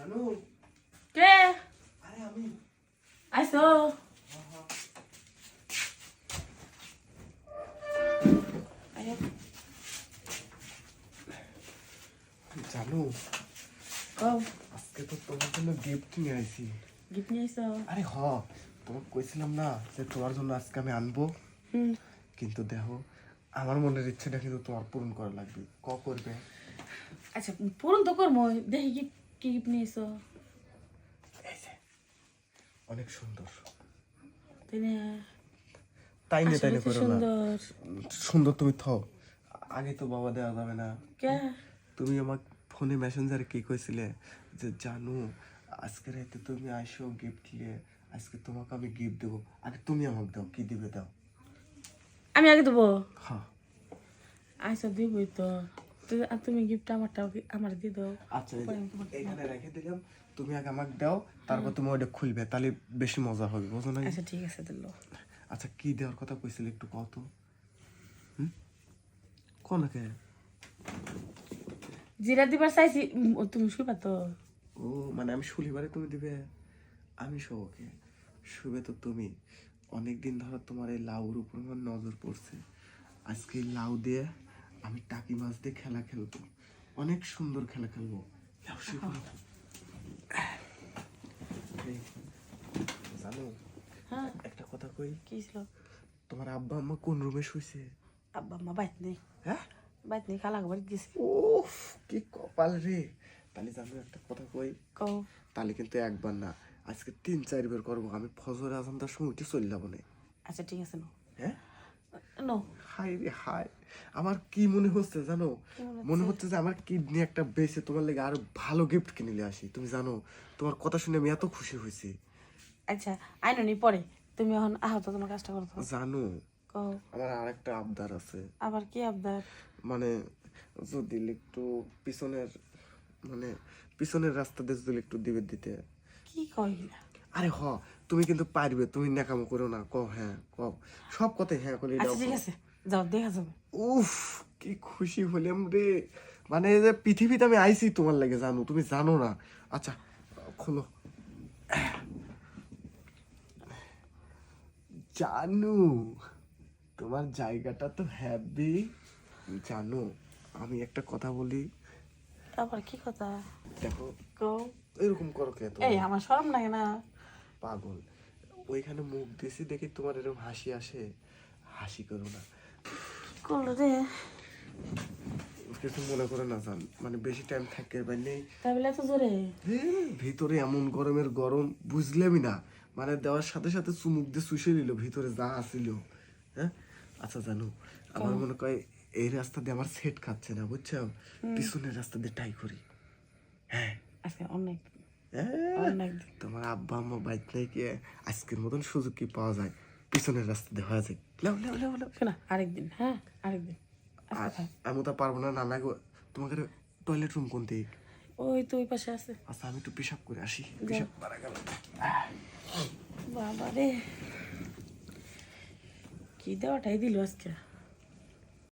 জানো কে আরে আমি আইসো জানো আজকে তো তোমার জন্য গিফট নিয়ে আইছি গিফট নিয়ে আইসো আরে হ তোমাকে কইছিলাম না যে তোমার জন্য আজকে আমি আনব হুম কিন্তু দেখো আমার মনের ইচ্ছেটা কিন্তু তোমার পূরণ করা লাগবে ক করবে আচ্ছা পূরণ তো করব দেখি কি কি অনেক সুন্দর। তাই না? তাই করো না। সুন্দর। সুন্দর তুমি থাও। আগে তো বাবা দেওয়া যাবে না। কে? তুমি আমার ফোনে মেসেঞ্জারে কি কইছিলে? যে জানো আজকে রাতে তুমি আসো গিফট নিয়ে আজকে তোমাকে আমি গিফট দেবো। আগে তুমি আমাকে দাও কি দিবে দাও? আমি আগে দেবো? হ্যাঁ। আইসো দিবই তো। তুমি গিফট আমার দিয়ে দাও। আচ্ছা এখানে রেখে দিলাম। তুমি আগে আমাকে দাও তারপর তুমি ওটা খুলবে তাহলে বেশি মজা হবে বুঝো না আচ্ছা ঠিক আছে দিল। আচ্ছা কি দেওয়ার কথা কইছিলে একটু কত কোনকে জিরা দিবার চাইছি তুমি তো? ও মানে আমি শুলিবারে তুমি দিবে? আমি শোকে শুবে তো তুমি। অনেকদিন ধরে তোমার এই লাউর উপর আমার নজর পড়ছে। আজকে লাউ দিয়ে আমি টাকি মাছ দিয়ে খেলা খেলব। অনেক সুন্দর খেলা খেলব। জানো হ্যাঁ। একটা কথা কই? কি ছিল? তোমার আব্বা আম্মা কোন রুমে শুইছে? আব্বা আম্মা বাইত নেই। হ্যাঁ? বাইত নেই খালা বাড়ি গেছে। ওফ কি কপাল রে। তাহলে জানো একটা কথা কই? কও। তাহলে কিন্তু একবার না আজকে তিন চার বের করব। আমি ফজর আজানটার সময় উঠে চলে যাব না। আচ্ছা ঠিক আছে নো হাই রে হাই আমার কি মনে হচ্ছে জানো? মনে হচ্ছে? যে আমার কিডনি একটা বেঁচে তোমার লেগে আরও ভালো গিফট কিনে নিয়ে আসি। তুমি জানো তোমার কথা শুনে আমি এত খুশি হয়েছি। আচ্ছা আইনো নি পরে। তুমি এখন আহত তোমার কাজটা করতো জানো আমার আরেকটা আবদার আছে। আবার কি আবদার? মানে যদি একটু পিছনের মানে পিছনের রাস্তা দিয়ে যদি একটু দিবে দিতে। কি কইলা? আরে হ তুমি কিন্তু পারবে তুমি নাকামো করো না ক হ্যাঁ ক সব কথাই হ্যাঁ করলে আচ্ছা ঠিক আছে যাও দেখা যাবে। উফ কি খুশি হলাম রে। মানে যে পৃথিবীতে আমি আইছি তোমার লাগে জানো তুমি জানো না। আচ্ছা খোলো। জানু তোমার জায়গাটা তো হ্যাপি জানো আমি একটা কথা বলি। আবার কি কথা? দেখো এরকম করো কে এই আমার শরম লাগে না। পাগল। ওইখানে মুখ দিছি দেখি তোমার এরকম হাসি আসে? হাসি করো না। করল রে? কিছু মনে করে না জান মানে বেশি টাইম থাকে বা নেই। জোরে? ভিতরে এমন গরমের গরম বুঝলামই না। মানে দেওয়ার সাথে সাথে চুমুক দিয়ে শুষে নিল ভিতরে যা আসিল হ্যাঁ? আচ্ছা জানো আমার মনে কয় এই রাস্তা দিয়ে আমার সেট খাচ্ছে না বুঝছ? পিছনের রাস্তা দিয়ে টাই করি। হ্যাঁ। আজকে অনেক তোমার আব্বা আম্মা বাইক নাই কি আজকের মতন সুযোগ কি পাওয়া যায়? পিছনের রাস্তা দিয়ে হয়ে যায়। লাও লাও লাও লাও শোনা আরেকদিন হ্যাঁ আরেকদিন আচ্ছা আমি তো পারব না নানা গো তোমাকে টয়লেট রুম কোন দিক ওই তো ওই পাশে আছে। আচ্ছা আমি একটু পেশাব করে আসি। পেশাব মারা গেল। বাবা রে কি দেওয়াটাই দিল আজকে?